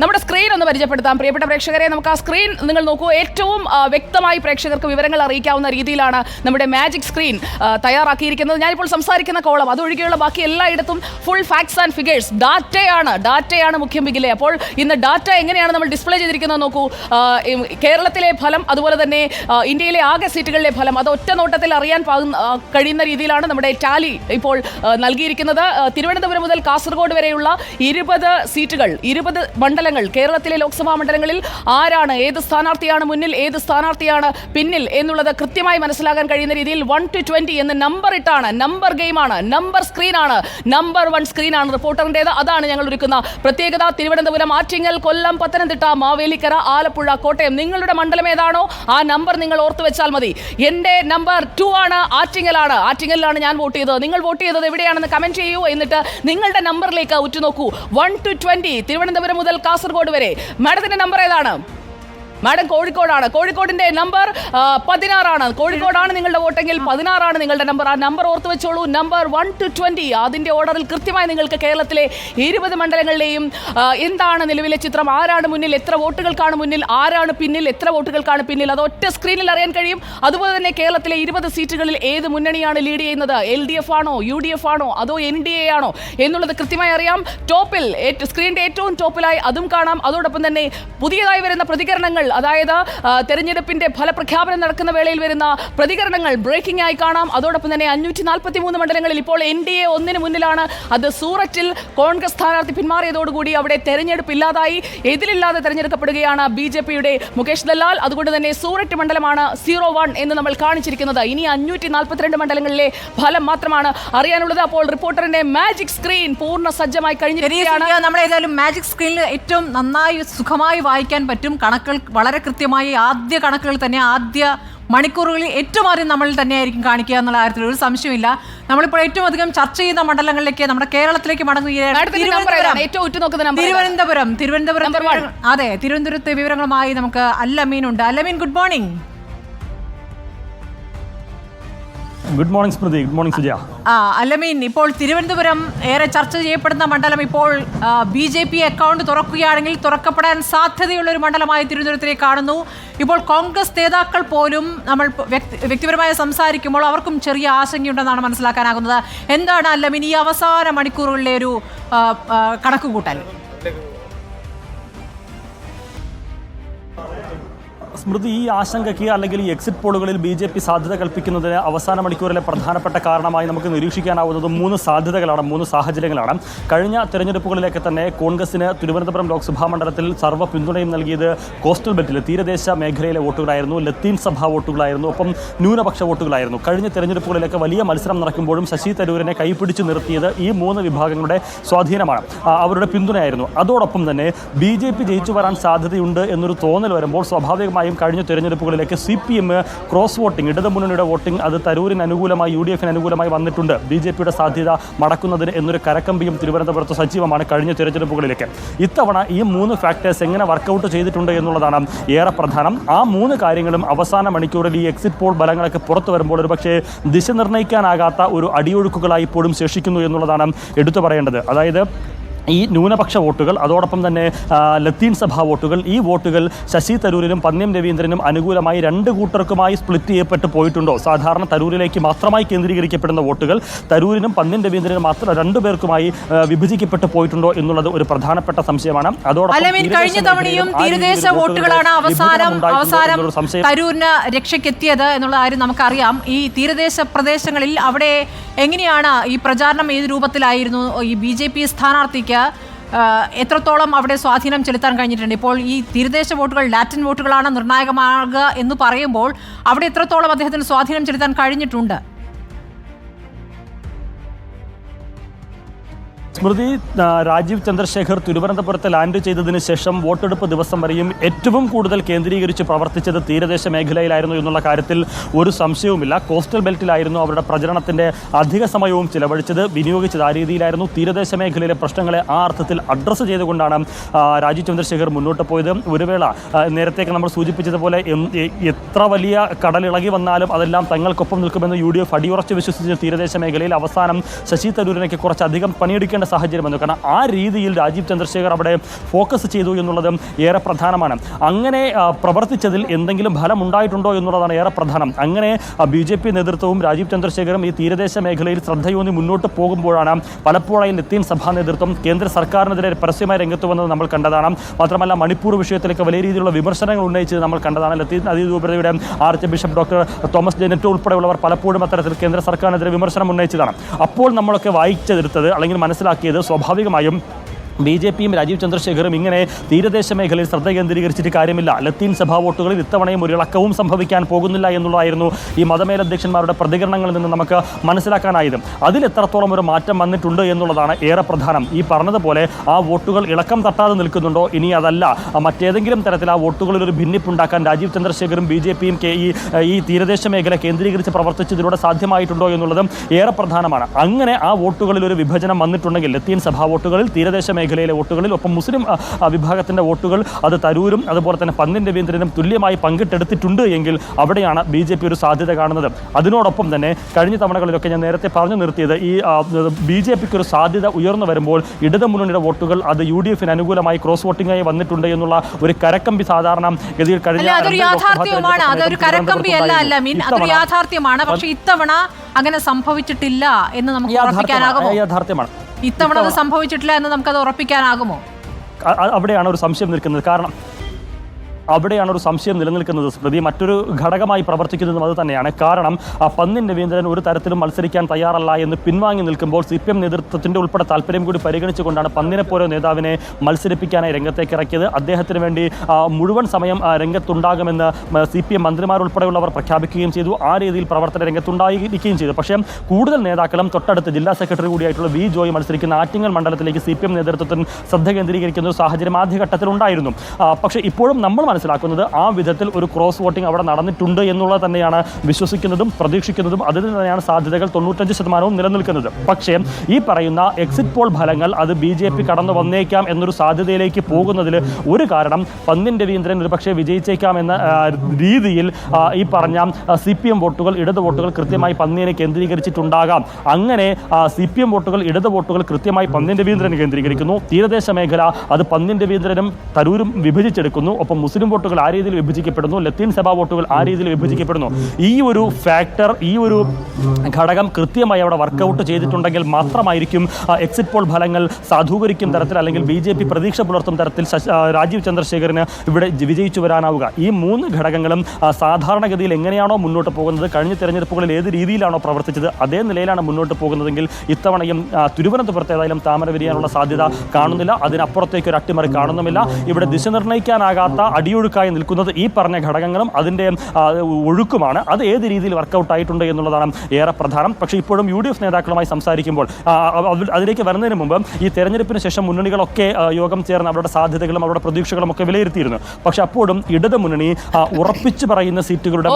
നമ്മുടെ സ്ക്രീൻ ഒന്ന് പരിചയപ്പെടുത്താം. പ്രിയപ്പെട്ട പ്രേക്ഷകരെ നമുക്ക് ആ സ്ക്രീൻ നിങ്ങൾ നോക്കൂ. ഏറ്റവും വ്യക്തമായി പ്രേക്ഷകർക്ക് വിവരങ്ങൾ അറിയിക്കാവുന്ന രീതിയിലാണ് നമ്മുടെ മാജിക് സ്ക്രീൻ തയ്യാറാക്കിയിരിക്കുന്നത്. ഞാനിപ്പോൾ സംസാരിക്കുന്ന കോളം അതൊഴികെയുള്ള ബാക്കി എല്ലായിടത്തും ഫുൾ ഫാക്ട്സ് ആൻഡ് ഫിഗേഴ്സ് ഡാറ്റയാണ് ഡാറ്റയാണ് മുഖ്യം ബിഗിലെ അപ്പോൾ ഇന്ന് ഡാറ്റ എങ്ങനെയാണ് നമ്മൾ ഡിസ്പ്ലേ ചെയ്തിരിക്കുന്നത് നോക്കൂ. കേരളത്തിലെ ഫലം അതുപോലെ തന്നെ ഇന്ത്യയിലെ ആകെ സീറ്റുകളിലെ ഫലം അത് ഒറ്റ നോട്ടത്തിൽ അറിയാൻ കഴിയുന്ന രീതിയിലാണ് നമ്മുടെ ടാലി ഇപ്പോൾ നൽകിയിരിക്കുന്നത്. തിരുവനന്തപുരം മുതൽ കാസർഗോഡ് വരെയുള്ള ഇരുപത് സീറ്റുകൾ ഇരുപത് മണ്ഡലങ്ങൾ. കേരളത്തിലെ ലോക്സഭാ മണ്ഡലങ്ങളിൽ ആരാണ് ഏത് സ്ഥാനാർത്ഥിയാണ് മുന്നിൽ ഏത് സ്ഥാനാർത്ഥിയാണ് പിന്നിൽ എന്നുള്ളത് കൃത്യമായി മനസ്സിലാക്കാൻ കഴിയുന്ന രീതിയിൽ വൺ ടു ട്വന്റി എന്ന് നമ്പർ ഇട്ടാണ്. നമ്പർ ഗെയിമാണ് നമ്പർ സ്ക്രീനാണ് നമ്പർ വൺ സ്ക്രീനാണ് റിപ്പോർട്ടറിന്റെത് അതാണ് ഞങ്ങൾ ഒരുക്കുന്ന പ്രത്യേകത. തിരുവനന്തപുരം ആറ്റിങ്ങൽ കൊല്ലം പത്തനംതിട്ട മാവേലിക്കര ആലപ്പുഴ കോട്ടയം. നിങ്ങളുടെ മണ്ഡലം ഏതാണോ ആ നമ്പർ നിങ്ങൾ ഓർത്തു വെച്ചാൽ മതി. എന്റെ നമ്പർ ടു ആണ് ആറ്റിങ്ങലാണ്. ആറ്റിങ്ങലിലാണ് ഞാൻ വോട്ട് ചെയ്തത്. നിങ്ങൾ വോട്ട് ചെയ്തത് എവിടെയാണെന്ന് കമന്റ് ചെയ്യൂ. എന്നിട്ട് നിങ്ങളുടെ നമ്പറിലേക്ക് ഉറ്റുനോക്കൂ. വൺ ടു ട്വന്റി തിരുവനന്തപുരം മുതൽ വരെ. മാഡത്തിന്റെ നമ്പർ ഏതാണ്? മാഡം കോഴിക്കോടാണ്. കോഴിക്കോടിന്റെ നമ്പർ പതിനാറാണ്. കോഴിക്കോടാണ് നിങ്ങളുടെ വോട്ടെങ്കിൽ പതിനാറാണ് നിങ്ങളുടെ നമ്പർ. ആ നമ്പർ ഓർത്ത് വെച്ചോളൂ. നമ്പർ വൺ ടു ട്വന്റി അതിന്റെ ഓർഡറിൽ കൃത്യമായി നിങ്ങൾക്ക് കേരളത്തിലെ ഇരുപത് മണ്ഡലങ്ങളിലെയും എന്താണ് നിലവിലെ ചിത്രം? ആരാണ് മുന്നിൽ? എത്ര വോട്ടുകൾക്കാണ് മുന്നിൽ? ആരാണ് പിന്നിൽ? എത്ര വോട്ടുകൾക്കാണ് പിന്നിൽ? അത് ഒറ്റ സ്ക്രീനിൽ അറിയാൻ കഴിയും. അതുപോലെ തന്നെ കേരളത്തിലെ ഇരുപത് സീറ്റുകളിൽ ഏത് മുന്നണിയാണ് ലീഡ് ചെയ്യുന്നത്? എൽ ഡി എഫ് ആണോ യു ഡി എഫ് ആണോ അതോ എൻ ഡി എ ആണോ എന്നുള്ളത് കൃത്യമായി അറിയാം. ടോപ്പിൽ സ്ക്രീനിന്റെ ഏറ്റവും ടോപ്പിലായി അതും കാണാം. അതോടൊപ്പം തന്നെ പുതിയതായി വരുന്ന പ്രതികരണങ്ങൾ അതായത് തെരഞ്ഞെടുപ്പിന്റെ ഫലപ്രഖ്യാപനം നടക്കുന്ന വേളയിൽ വരുന്ന പ്രതികരണങ്ങൾ ബ്രേക്കിംഗ് ആയി കാണാം. അതോടൊപ്പം തന്നെ അഞ്ഞൂറ്റി നാൽപ്പത്തി മൂന്ന് മണ്ഡലങ്ങളിൽ ഇപ്പോൾ എൻ ഡി എ ഒന്നിന് മുന്നിലാണ്. അത് സൂററ്റിൽ കോൺഗ്രസ് സ്ഥാനാർത്ഥി പിന്മാറിയതോടുകൂടി അവിടെ തെരഞ്ഞെടുപ്പ് ഇല്ലാതായി. എതിരില്ലാതെ തെരഞ്ഞെടുക്കപ്പെടുകയാണ് ബി ജെ പിയുടെ മുകേഷ് ദല്ലാൽ. അതുകൊണ്ട് തന്നെ സൂററ്റ് മണ്ഡലമാണ് സീറോ വൺ എന്ന് നമ്മൾ കാണിച്ചിരിക്കുന്നത്. ഇനി അഞ്ഞൂറ്റി നാൽപ്പത്തിരണ്ട് മണ്ഡലങ്ങളിലെ ഫലം മാത്രമാണ് അറിയാനുള്ളത്. അപ്പോൾ റിപ്പോർട്ടറിന്റെ മാജിക് സ്ക്രീൻ പൂർണ സജ്ജമായി കഴിഞ്ഞിരിക്കുകയാണ്. നമ്മൾ ഏതായാലും മാജിക് സ്ക്രീനിൽ ഏറ്റവും നന്നായി സുഖമായി വായിക്കാൻ പറ്റും. കണക്കുകൾ വളരെ കൃത്യമായി ആദ്യ കണക്കുകൾ തന്നെ ആദ്യ മണിക്കൂറുകളിൽ ഏറ്റവും ആദ്യം നമ്മൾ തന്നെയായിരിക്കും കാണിക്കുക എന്നുള്ള കാര്യത്തിൽ ഒരു സംശയമില്ല നമ്മളിപ്പോൾ ഏറ്റവും അധികം ചർച്ച ചെയ്യുന്ന മണ്ഡലങ്ങളിലേക്ക് നമ്മുടെ കേരളത്തിലേക്ക് മടങ്ങുകയാണ് തിരുവനന്തപുരം തിരുവനന്തപുരം. അതെ തിരുവനന്തപുരത്തെ വിവരങ്ങളുമായി നമുക്ക് അല്ലമീൻ ഉണ്ട്. Allameen good morning good morning Smriti good morning Sujaya ആ അല്ലമീൻ ഇപ്പോൾ തിരുവനന്തപുരം ഏറെ ചർച്ച ചെയ്യപ്പെടുന്ന മണ്ഡലം ഇപ്പോൾ ബി ജെ പി അക്കൗണ്ട് തുറക്കുകയാണെങ്കിൽ തുറക്കപ്പെടാൻ സാധ്യതയുള്ള ഒരു മണ്ഡലമായി തിരുവനന്തപുരത്തിലെ കാണുന്നു. ഇപ്പോൾ കോൺഗ്രസ് നേതാക്കൾ പോലും നമ്മൾ വ്യക്തിപരമായി സംസാരിക്കുമ്പോൾ അവർക്കും ചെറിയ ആശങ്കയുണ്ടെന്നാണ് മനസ്സിലാക്കാനാകുന്നത്. എന്താണ് അല്ലമീൻ ഈ അവസാന മണിക്കൂറുകളിലെ ഒരു കണക്കുകൂട്ടൽ? സ്മൃതി ഈ ആശങ്കയ്ക്ക് അല്ലെങ്കിൽ ഈ എക്സിറ്റ് പോളുകളിൽ ബി ജെ പി സാധ്യത കൽപ്പിക്കുന്നതിന് അവസാന മണിക്കൂറിലെ പ്രധാനപ്പെട്ട കാരണമായി നമുക്ക് നിരീക്ഷിക്കാനാവുന്നത് മൂന്ന് സാധ്യതകളാണ് മൂന്ന് സാഹചര്യങ്ങളാണ്. കഴിഞ്ഞ തെരഞ്ഞെടുപ്പുകളിലേക്ക് തന്നെ കോൺഗ്രസിന് തിരുവനന്തപുരം ലോക്സഭാ മണ്ഡലത്തിൽ സർവ പിന്തുണയും നൽകിയത് കോസ്റ്റൽ ബെൽറ്റിൽ തീരദേശ മേഖലയിലെ വോട്ടുകളായിരുന്നു ലത്തീൻ സഭാ വോട്ടുകളായിരുന്നു ഒപ്പം ന്യൂനപക്ഷ വോട്ടുകളായിരുന്നു. കഴിഞ്ഞ തെരഞ്ഞെടുപ്പുകളിലൊക്കെ വലിയ മത്സരം നടക്കുമ്പോഴും ശശി തരൂരിനെ കൈപ്പിടിച്ച് നിർത്തിയത് ഈ മൂന്ന് വിഭാഗങ്ങളുടെ സ്വാധീനമാണ് അവരുടെ പിന്തുണയായിരുന്നു. അതോടൊപ്പം തന്നെ ബി ജയിച്ചു വരാൻ സാധ്യതയുണ്ട് എന്നൊരു തോന്നൽ വരുമ്പോൾ സ്വാഭാവികമായും കഴിഞ്ഞ തെരഞ്ഞെടുപ്പുകളിലേക്ക് C P M cross voting ഇടതുമുന്നണിയുടെ voting അത് തരൂരിന് അനുകൂലമായി യു ഡി എഫിന് അനുകൂലമായി വന്നിട്ടുണ്ട്. ബി ജെ പിയുടെ സാധ്യത മടക്കുന്നതിന് എന്നൊരു കരക്കമ്പിയും തിരുവനന്തപുരത്ത് സജീവമാണ് കഴിഞ്ഞ തെരഞ്ഞെടുപ്പുകളിലേക്ക്. ഇത്തവണ ഈ മൂന്ന് ഫാക്ടേഴ്സ് എങ്ങനെ വർക്കൗട്ട് ചെയ്തിട്ടുണ്ട് എന്നുള്ളതാണ് ഏറെ പ്രധാനം. ആ മൂന്ന് കാര്യങ്ങളും അവസാന മണിക്കൂറിൽ ഈ എക്സിറ്റ് പോൾ ഫലങ്ങളൊക്കെ പുറത്തു വരുമ്പോൾ ഒരു പക്ഷേ ദിശ നിർണയിക്കാനാകാത്ത ഒരു അടിയൊഴുക്കുകളായി ഇപ്പോഴും ശേഷിക്കുന്നു എന്നുള്ളതാണ് എടുത്തു പറയേണ്ടത്. അതായത് ഈ ന്യൂനപക്ഷ വോട്ടുകൾ അതോടൊപ്പം തന്നെ ലത്തീൻ സഭാ വോട്ടുകൾ ഈ വോട്ടുകൾ ശശി തരൂരിനും പന്ന്യം രവീന്ദ്രനും അനുകൂലമായി രണ്ട് കൂട്ടർക്കുമായി സ്പ്ലിറ്റ് ചെയ്യപ്പെട്ട് പോയിട്ടുണ്ടോ? സാധാരണ തരൂരിലേക്ക് മാത്രമായി കേന്ദ്രീകരിക്കപ്പെടുന്ന വോട്ടുകൾ തരൂരിനും പന്ന്യം രവീന്ദ്രനും മാത്രം രണ്ടു പേർക്കുമായി വിഭജിക്കപ്പെട്ടു പോയിട്ടുണ്ടോ എന്നുള്ളത് ഒരു പ്രധാനപ്പെട്ട സംശയമാണ്. അതോടൊപ്പം കഴിഞ്ഞ തവണയും തീരദേശ വോട്ടുകളാണ് അവസാനം അവസാനം തരൂരിന് രക്ഷയ്ക്കെത്തിയത് എന്നുള്ള കാര്യം നമുക്കറിയാം. ഈ തീരദേശ പ്രദേശങ്ങളിൽ അവിടെ എങ്ങനെയാണ് ഈ പ്രചാരണം ഏത് രൂപത്തിലായിരുന്നു? ഈ ബി ജെ പി സ്ഥാനാർത്ഥിക്ക് എത്രത്തോളം അവിടെ സ്വാധീനം ചെലുത്താൻ കഴിഞ്ഞിട്ടുണ്ട്? ഇപ്പോൾ ഈ തീരദേശ വോട്ടുകൾ ലാറ്റിൻ വോട്ടുകളാണ് നിർണായകമാകുക എന്ന് പറയുമ്പോൾ അവിടെ എത്രത്തോളം അദ്ദേഹത്തിന് സ്വാധീനം ചെലുത്താൻ കഴിഞ്ഞിട്ടുണ്ട്? സ്മൃതി രാജീവ് ചന്ദ്രശേഖർ തിരുവനന്തപുരത്ത് ലാൻഡ് ചെയ്തതിന് ശേഷം വോട്ടെടുപ്പ് ദിവസം വരെയും ഏറ്റവും കൂടുതൽ കേന്ദ്രീകരിച്ച് പ്രവർത്തിച്ചത് തീരദേശ മേഖലയിലായിരുന്നു എന്നുള്ള കാര്യത്തിൽ ഒരു സംശയവുമില്ല. കോസ്റ്റൽ ബെൽറ്റിലായിരുന്നു അവരുടെ പ്രചരണത്തിന്റെ അധിക സമയവും ചിലവഴിച്ചത്. വിനിയോഗിച്ചത് ആ രീതിയിലായിരുന്നു. തീരദേശ മേഖലയിലെ പ്രശ്നങ്ങളെ ആ അർത്ഥത്തിൽ അഡ്രസ്സ് ചെയ്തുകൊണ്ടാണ് രാജീവ് ചന്ദ്രശേഖർ മുന്നോട്ട് പോയത്. ഒരു വേള നേരത്തേക്ക് നമ്മൾ സൂചിപ്പിച്ചതുപോലെ എത്ര വലിയ കടലിളകി വന്നാലും അതെല്ലാം തങ്ങൾക്കൊപ്പം നിൽക്കുമെന്ന് യു ഡി എഫ് അടിയുറച്ച് വിശ്വസിച്ച തീരദേശ മേഖലയിൽ അവസാനം ശശി തരൂരിനൊക്കെ കുറച്ചധികം പണിയെടുക്കേണ്ട സാഹചര്യം വന്നു. കാരണം ആ രീതിയിൽ രാജീവ് ചന്ദ്രശേഖർ അവിടെ ഫോക്കസ് ചെയ്തു എന്നുള്ളതും ഏറെ പ്രധാനമാണ്. അങ്ങനെ പ്രവർത്തിച്ചതിൽ എന്തെങ്കിലും ഫലമുണ്ടായിട്ടുണ്ടോ എന്നുള്ളതാണ് ഏറെ പ്രധാനം. അങ്ങനെ ബി ജെ പി നേതൃത്വവും രാജീവ് ചന്ദ്രശേഖരും ഈ തീരദേശ മേഖലയിൽ ശ്രദ്ധയൂന്നി മുന്നോട്ട് പോകുമ്പോഴാണ് പലപ്പോഴായി ലത്തീൻ സഭാ നേതൃത്വം കേന്ദ്ര സർക്കാരിനെതിരെ പരസ്യമായി രംഗത്ത് വന്നത് നമ്മൾ കണ്ടതാണ്. മാത്രമല്ല മണിപ്പൂർ വിഷയത്തിലേക്ക് വലിയ രീതിയിലുള്ള വിമർശനങ്ങൾ ഉന്നയിച്ചത് നമ്മൾ കണ്ടതാണ്. ലത്തീൻ അതിരൂപതയുടെ ആർച്ച് ബിഷപ്പ് ഡോക്ടർ തോമസ് ജെനറ്റ് ഉൾപ്പെടെയുള്ളവർ പലപ്പോഴും അത്തരത്തിൽ കേന്ദ്ര സർക്കാരിനെതിരെ വിമർശനം ഉന്നയിച്ചതാണ്. അപ്പോൾ നമ്മളൊക്കെ വായിച്ചെടുത്തത് അല്ലെങ്കിൽ മനസ്സിലാക്കിയത് സ്വാഭാവികമായും ബി ജെ പിയും രാജീവ് ചന്ദ്രശേഖറും ഇങ്ങനെ തീരദേശ മേഖലയിൽ ശ്രദ്ധ കേന്ദ്രീകരിച്ചിട്ട് കാര്യമില്ല. ലത്തീൻ സഭാ വോട്ടുകളിൽ ഇത്തവണയും ഒരു ഇളക്കവും സംഭവിക്കാൻ പോകുന്നില്ല എന്നുള്ളതായിരുന്നു ഈ മതമേലധ്യക്ഷന്മാരുടെ പ്രതികരണങ്ങളിൽ നിന്ന് നമുക്ക് മനസ്സിലാക്കാനായത്. അതിൽ എത്രത്തോളം ഒരു മാറ്റം വന്നിട്ടുണ്ട് എന്നുള്ളതാണ് ഏറെ പ്രധാനം. ഈ പറഞ്ഞതുപോലെ ആ വോട്ടുകൾ ഇളക്കം തട്ടാതെ നിൽക്കുന്നുണ്ടോ? ഇനി അതല്ല. മറ്റേതെങ്കിലും തരത്തിൽ ആ വോട്ടുകളിൽ ഒരു ഭിന്നിപ്പുണ്ടാക്കാൻ രാജീവ് ചന്ദ്രശേഖറും ബി ജെ പിയും ഈ ഈ തീരദേശ മേഖല കേന്ദ്രീകരിച്ച് പ്രവർത്തിച്ചതിലൂടെ സാധ്യമായിട്ടുണ്ടോ എന്നുള്ളതും ഏറെ പ്രധാനമാണ്. അങ്ങനെ ആ വോട്ടുകളിൽ ഒരു വിഭജനം വന്നിട്ടുണ്ടെങ്കിൽ ലത്തീൻ സഭാ വോട്ടുകളിൽ തീരദേശ മേഖലയിലെ വോട്ടുകളിൽ ഒപ്പം മുസ്ലിം വിഭാഗത്തിന്റെ വോട്ടുകൾ അത് തരൂരും അതുപോലെ തന്നെ പന്നിൻ രവീന്ദ്രനും തുല്യമായി പങ്കിട്ടെടുത്തിട്ടുണ്ട് എങ്കിൽ അവിടെയാണ് ബി ജെ പി ഒരു സാധ്യത കാണുന്നത്. അതിനോടൊപ്പം തന്നെ കഴിഞ്ഞ തവണകളിലൊക്കെ ഞാൻ നേരത്തെ പറഞ്ഞു നിർത്തിയത് ഈ ബി ജെ പിക്ക് ഒരു സാധ്യത ഉയർന്നു വരുമ്പോൾ ഇടത് മുന്നണിയുടെ വോട്ടുകൾ അത് യു ഡി എഫിന് അനുകൂലമായി ക്രോസ് വോട്ടിംഗായി വന്നിട്ടുണ്ട് എന്നുള്ള ഒരു കരക്കമ്പി സാധാരണ ഗതിയിൽ കഴിഞ്ഞ അതൊരു കരക്കമ്പി അല്ല അല്ല മീൻ അതൊരു യാഥാർത്ഥ്യമാണ്. പക്ഷെ ഇത്തവണ അങ്ങനെ സംഭവിച്ചിട്ടില്ല എന്ന് നമുക്ക് യാഥാർത്ഥ്യമാണ്. ഇത്തവണ അത് സംഭവിച്ചിട്ടില്ല എന്ന് നമുക്കത് ഉറപ്പിക്കാനാകുമോ? അവിടെയാണ് ഒരു സംശയം നിൽക്കുന്നത്. കാരണം അവിടെയാണ് ഒരു സംശയം നിലനിൽക്കുന്നത്. സ്മൃതി മറ്റൊരു ഘടകമായി പ്രവർത്തിക്കുന്നതും അത് തന്നെയാണ്. കാരണം ആ പന്നിൻ രവീന്ദ്രൻ ഒരു തരത്തിലും മത്സരിക്കാൻ തയ്യാറല്ല എന്ന് പിൻവാങ്ങി നിൽക്കുമ്പോൾ സി പി എം നേതൃത്വത്തിന്റെ ഉൾപ്പെടെ താല്പര്യം കൂടി പരിഗണിച്ചുകൊണ്ടാണ് പന്നിനെ പോലെ നേതാവിനെ മത്സരിപ്പിക്കാനായി രംഗത്തേക്ക് ഇറക്കിയത്. അദ്ദേഹത്തിന് വേണ്ടി മുഴുവൻ സമയം രംഗത്തുണ്ടാകുമെന്ന് സി പി എം മന്ത്രിമാരുൾപ്പെടെയുള്ളവർ പ്രഖ്യാപിക്കുകയും ചെയ്തു. ആ രീതിയിൽ പ്രവർത്തന രംഗത്തുണ്ടായിരിക്കുകയും ചെയ്തു. പക്ഷേ കൂടുതൽ നേതാക്കളും തൊട്ടടുത്ത് ജില്ലാ സെക്രട്ടറി കൂടിയായിട്ടുള്ള വി ജോയ് മത്സരിക്കുന്ന ആറ്റിങ്ങൽ മണ്ഡലത്തിലേക്ക് സി പി എം നേതൃത്വത്തിന് ശ്രദ്ധ കേന്ദ്രീകരിക്കുന്ന ഒരു സാഹചര്യം ആദ്യഘട്ടത്തിൽ ഉണ്ടായിരുന്നു പക്ഷേ ഇപ്പോഴും നമ്മൾ മനസ്സിലാക്കുന്നത് ആ വിധത്തിൽ ഒരു ക്രോസ് വോട്ടിംഗ് അവിടെ നടന്നിട്ടുണ്ട് എന്നുള്ളത് തന്നെയാണ് വിശ്വസിക്കുന്നതും പ്രതീക്ഷിക്കുന്നതും. അതിൽ തന്നെയാണ് സാധ്യതകൾ തൊണ്ണൂറ്റഞ്ച് ശതമാനവും നിലനിൽക്കുന്നത്. പക്ഷേ ഈ പറയുന്ന എക്സിറ്റ് പോൾ ഫലങ്ങൾ അത് ബി ജെ പി കടന്നു വന്നേക്കാം എന്നൊരു സാധ്യതയിലേക്ക് പോകുന്നതിൽ ഒരു കാരണം പന്നിൻ രവീന്ദ്രൻ ഒരുപക്ഷെ വിജയിച്ചേക്കാം എന്ന രീതിയിൽ ഈ പറഞ്ഞ സി പി എം വോട്ടുകൾ ഇടത് വോട്ടുകൾ കൃത്യമായി പന്നിനെ കേന്ദ്രീകരിച്ചിട്ടുണ്ടാകാം. അങ്ങനെ സി പി എം വോട്ടുകൾ ഇടത് വോട്ടുകൾ കൃത്യമായി പന്നിൻ രവീന്ദ്രൻ കേന്ദ്രീകരിക്കുന്നു. തീരദേശ മേഖല അത് പന്നിൻ രവീന്ദ്രനും തരൂരും വിഭജിച്ചെടുക്കുന്നു. ഒപ്പം മുസ്ലിം വോട്ടുകൾ ആ രീതിയിൽ വിഭജിക്കപ്പെടുന്നു. ലത്തീൻ സഭാ വോട്ടുകൾ ആ രീതിയിൽ വിഭജിക്കപ്പെടുന്നു. ഈ ഒരു ഫാക്ടർ ഈ ഒരു ഘടകം കൃത്യമായി അവിടെ വർക്കൗട്ട് ചെയ്തിട്ടുണ്ടെങ്കിൽ മാത്രമായിരിക്കും എക്സിറ്റ് പോൾ ഫലങ്ങൾ സാധൂകരിക്കും തരത്തിൽ അല്ലെങ്കിൽ ബി ജെ പി പ്രതീക്ഷ പുലർത്തും തരത്തിൽ രാജീവ് ചന്ദ്രശേഖരന് ഇവിടെ വിജയിച്ചു വരാനാവുക. ഈ മൂന്ന് ഘടകങ്ങളും സാധാരണഗതിയിൽ എങ്ങനെയാണോ മുന്നോട്ട് പോകുന്നത് കഴിഞ്ഞ തിരഞ്ഞെടുപ്പുകളിൽ ഏത് രീതിയിലാണോ പ്രവർത്തിച്ചത് അതേ നിലയിലാണ് മുന്നോട്ട് പോകുന്നതെങ്കിൽ ഇത്തവണയും തിരുവനന്തപുരത്ത് ഏതായാലും താമര വിരിയാനുള്ള സാധ്യത കാണുന്നില്ല. അതിനപ്പുറത്തേക്ക് ഒരു അട്ടിമറി കാണുന്നുമില്ല. ഇവിടെ ദിശ നിർണയിക്കാനാകാത്ത അടിയൊഴുക്കായി നിൽക്കുന്നത് ഈ പറഞ്ഞ ഘടകങ്ങളും അതിന്റെ ഒഴുക്കുമാണ്. അത് ഏത് രീതിയിൽ വർക്കൗട്ട് ആയിട്ടുണ്ട് എന്നുള്ളതാണ് ഏറെ പ്രധാനം. പക്ഷേ ഇപ്പോഴും യു ഡി എഫ് നേതാക്കളുമായി സംസാരിക്കുമ്പോൾ അതിലേക്ക് വരുന്നതിന് മുമ്പ് ഈ തെരഞ്ഞെടുപ്പിന് ശേഷം മുന്നണികളൊക്കെ യോഗം ചേർന്ന് അവരുടെ സാധ്യതകളും അവരുടെ പ്രതീക്ഷകളും ഒക്കെ വിലയിരുത്തിയിരുന്നു. പക്ഷെ അപ്പോഴും ഇടത് മുന്നണി ഉറപ്പിച്ച് ഉറപ്പിച്ചു പറയുന്ന സീറ്റുകളുടെ